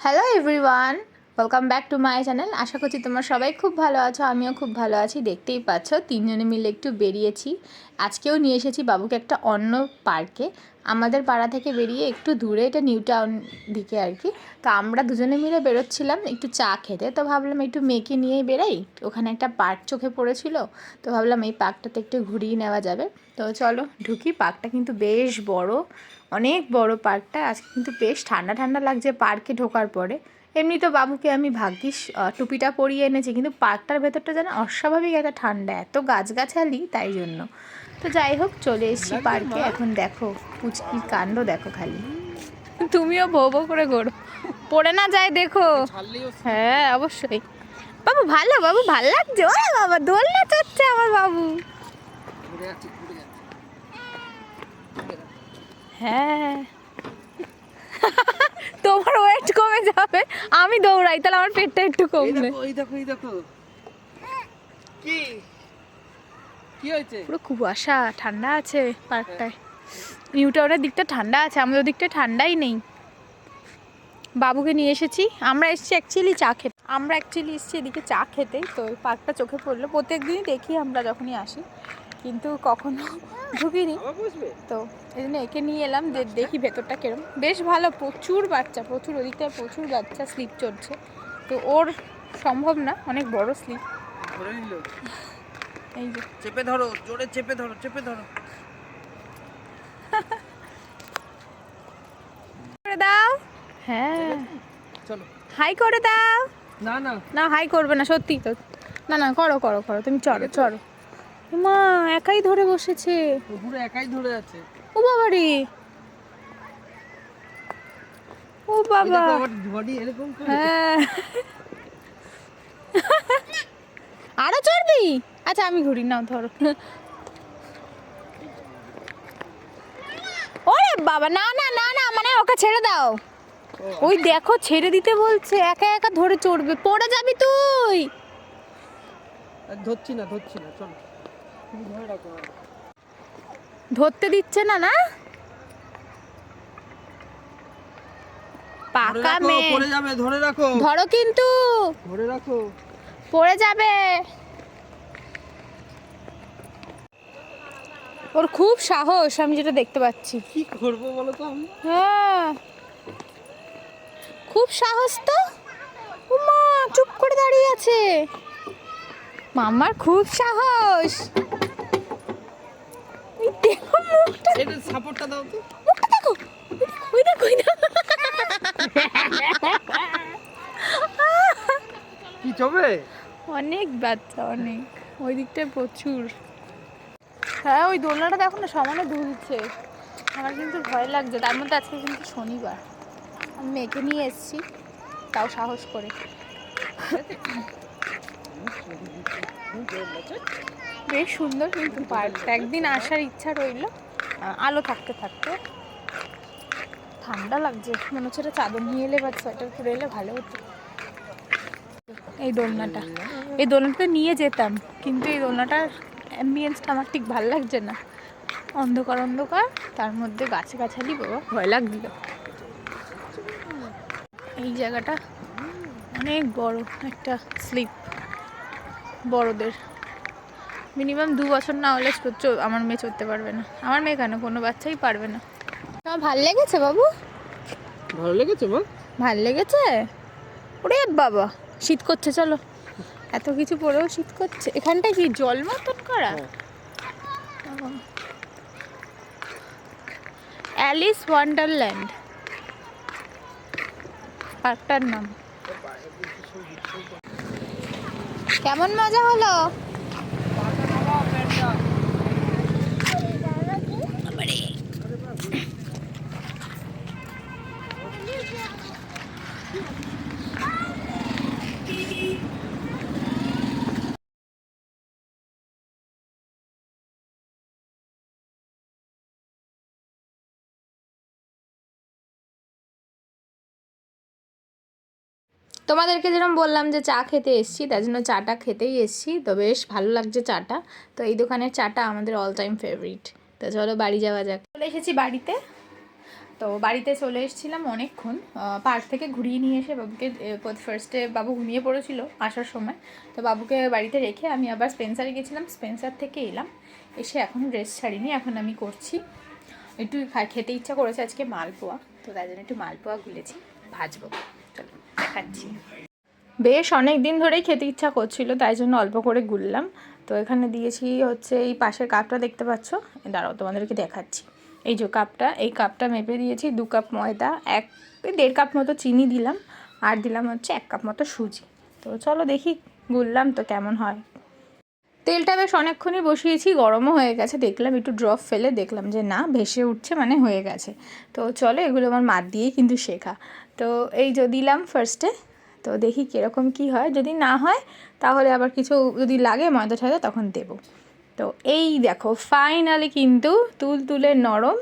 Hello everyone Welcome back to my channel আশা করছি তোমরা সবাই খুব ভালো আছো, আমিও খুব ভালো আছি। দেখতেই পাচ্ছ, তিনজনে মিলে একটু বেরিয়েছি। আজকেও নিয়ে এসেছি বাবুকে একটা অন্য পার্কে। আমাদের পাড়া থেকে বেরিয়ে একটু দূরে, এটা নিউ টাউন দিকে আর কি। তো আমরা দুজনে মিলে বেরোচ্ছিলাম একটু চা খেতে। তো ভাবলাম একটু মেয়েকে নিয়েই বেরাই। ওখানে একটা পার্ক চোখে পড়েছিল, তো ভাবলাম এই পার্কটাতে একটু ঘুরিয়ে নেওয়া যাবে। তো চলো ঢুকি, পার্কটা কিন্তু বেশ বড়, অনেক বড় পার্কটা। আজকে কিন্তু বেশ ঠান্ডা ঠান্ডা লাগছে পার্কে ঢোকার পরে। এমনি তো বাবুকে আমি ভাগ্যিস টুপিটা পরিয়ে এনেছি কিন্তু পার্কটার ভেতরটা যেন অস্বাভাবিক একটা ঠান্ডা এত গাছগাছালি তাই জন্য। তো যাই হোক চলে এসেছি পার্কে এখন দেখো পুচকির কাণ্ড দেখো খালি। তুমিও ভো ভো করে ঘোরো। পড়ে না যায় দেখো। হ্যাঁ অবশ্যই। বাবু ভালো বাবু ভালো লাগছে। ওরে বাবা দোলনা চড়ছে আমার বাবু। হ্যাঁ। কমে যাবে আমি দৌড়াই তাহলে আমার পেটটা একটু কমবে দেখো এই দেখো এই দেখো। কি? কি হয়েছে? পুরো কুয়াশা ঠান্ডা আছে পার্কটায়। নিউ টাউনের দিকটা ঠান্ডা আছে আমাদের দিকটা ঠান্ডাই নেই। বাবুকে নিয়ে এসেছি আমরা এসেছি অ্যাকচুয়ালি চা খেতে। আমরা অ্যাকচুয়ালি এসেছি এদিকে চা খেতে তো ওই পার্কটা চোখে পড়ল। প্রত্যেক দিনই দেখি আমরা যখনই আসি কিন্তু কখনো ঢুকিনি। আবার বসবে? তো এই জন্য একে নিয়ে এলাম যে দেখি ভেতরটা কিরম। বেশ ভালো প্রচুর বাচ্চা প্রচুর ওদিকটায় প্রচুর বাচ্চা স্লিপ চড়ছে তো ওর সম্ভব না অনেক বড় স্লিপ এই যে। চেপে ধরো জোরে চেপে ধরো চেপে ধরো। করে দাও। হ্যাঁ। চলো হাই করে দাও। না না। না হাই করবে না সত্যি তো। না না করো করো করো তুমি চড়ো চড়ো মা একাই ধরে বসেছে। পুরো একাই ধরে আছে। ও বাবা। রে ও বাবা বডি এরকম করে। হ্যাঁ। আরও চড়বি? আচ্ছা আমি ঘুরি নাও ধরো। ওরে বাবা না না না না মানে ওকে ছেড়ে দাও। ওই দেখো ছেড়ে দিতে বলছে একা একা ধরে চড়বে। পড়ে যাবি তুই! ধরছি না ধরছি না চলো। রাখো ধরতে দিচ্ছে না না? পাকা মেয়ে। পড়ে যাবে ধরে রাখো। ধরো কিন্তু। ধরে রাখো। পড়ে যাবে। ওর খুব সাহস আমি যেটা দেখতে পাচ্ছি। কি করব বলো তো? আমি হ্যাঁ। খুব সাহস তো? উমা চুপ করে দাঁড়িয়ে আছে। মামার খুব সাহস। দেখো মুখটা। এটা সাপোর্টটা দাও তো। মুখটা দেখো। ওই দেখো ওই দেখো কি চবে অনেক বাচ্চা অনেক। ওই দিকটায় প্রচুর। হ্যাঁ ওই দোলনাটা দেখো না সমানে দুলছে আমার কিন্তু ভয় লাগছে। তার মধ্যে আজকে কিন্তু শনিবার। মেয়েকে নিয়ে এসেছি, তাও সাহস করে। বেশ সুন্দর কিন্তু পার্কটা। একদিন আসার ইচ্ছা রইল। আলো থাকতে থাকতে। ঠান্ডা লাগছে। মনে হচ্ছে একটা চাদর নিয়ে এলে বা সোয়েটার পরে এলে ভালো হতো। এই দোলনাটা। এই দোলনাটা নিয়ে যেতাম, কিন্তু এই দোলনাটার অ্যাম্বিয়েন্সটা আমার ঠিক ভালো লাগছে না। অন্ধকার অন্ধকার, তার মধ্যে গাছে গাছালি বাবা, ভয় লাগছিল। এই জায়গাটা। অনেক বড় একটা স্লিপ। বড়দের। মিনিমাম দু বছর না হলে আমার মেয়ে চড়তে পারবে না। আমার মেয়ে কেন? কোনো বাচ্চাই পারবে না। তোমার ভালো লেগেছে বাবু? ভালো লেগেছে মা? ভালো লেগেছে? ওরে বাবা শীত করছে চলো। এত কিছু পরেও শীত করছে। এখানটা কি জল মতন করা? হ্যাঁ। Alice Wonderland. পার্কটার নাম। কেমন মজা হলো? তোমাদেরকে যেরকম বললাম যে চা খেতে এসছি, তার জন্য চাটা খেতেই এসছি। তো বেশ ভালো লাগছে চাটা। তো এই দোকানের চাটা আমাদের অল টাইম ফেভারিট তো চলো বাড়ি যাওয়া যাক। চলে এসেছি বাড়িতে। তো বাড়িতে চলে এসেছিলাম অনেকক্ষণ। পার্ক থেকে ঘুরিয়ে নিয়ে এসে বাবুকে ফার্স্টে বাবু ঘুমিয়ে পড়েছিল আসার সময়। তো বাবুকে বাড়িতে রেখে আমি আবার স্পেন্সারে গেছিলাম। স্পেন্সার থেকে এলাম। এসে এখন ড্রেস ছাড়িনি, এখন আমি করছি। একটু খেতে ইচ্ছা করেছে আজকে মালপোয়া। তো তাই জন্য একটু মালপোয়া গুলেছি, ভাজবো। দেখাচ্ছি। বেশ অনেক দিন ধরেই খেতে ইচ্ছা করছিল, তাই জন্য অল্প করে গুললাম। তো এখানে দিয়েছি হচ্ছে এই পাশের কাপটা দেখতে পাচ্ছ? দাঁড়াও, তোমাদেরকে দেখাচ্ছি। এই যে কাপটা, এই কাপটা মেপে দিয়েছি দু কাপ ময়দা, এক, দেড় কাপ মতো চিনি দিলাম, আর দিলাম হচ্ছে এক কাপ মতো সুজি। তো চলো দেখি গুললাম তো কেমন হয়। তেলটা বেশ অনেকক্ষণই বসিয়েছি, গরমও হয়ে গেছে, দেখলাম একটু ড্রপ ফেলে, দেখলাম যে না, ভেসে উঠছে মানে হয়ে গেছে। তো চলো এগুলো আমার মাত দিয়েই কিন্তু শেখা। এই যে দিলাম ফার্স্টে তো দেখি কীরকম কি হয়। যদি না হয়, তাহলে আবার কিছু যদি লাগে ময়দা ঠয়দা, তখন দেব। তো এই দেখো ফাইনালি কিন্তু তুল তুলে নরম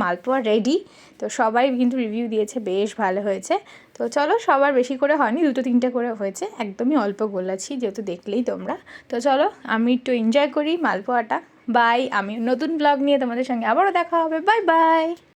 মালপোয়া রেডি তো সবাই কিন্তু রিভিউ দিয়েছে, বেশ ভালো হয়েছে। তো চলো, সবার বেশি করে হয়নি, দুটো তিনটে করে হয়েছে। একদমই অল্প গোলাছি, যেহেতু দেখলেই তোমরা। তো চলো, আমি একটু এনজয় করি মালপোয়াটা। বাই আমি নতুন ব্লগ নিয়ে তোমাদের সঙ্গে আবারও দেখা হবে। Bye bye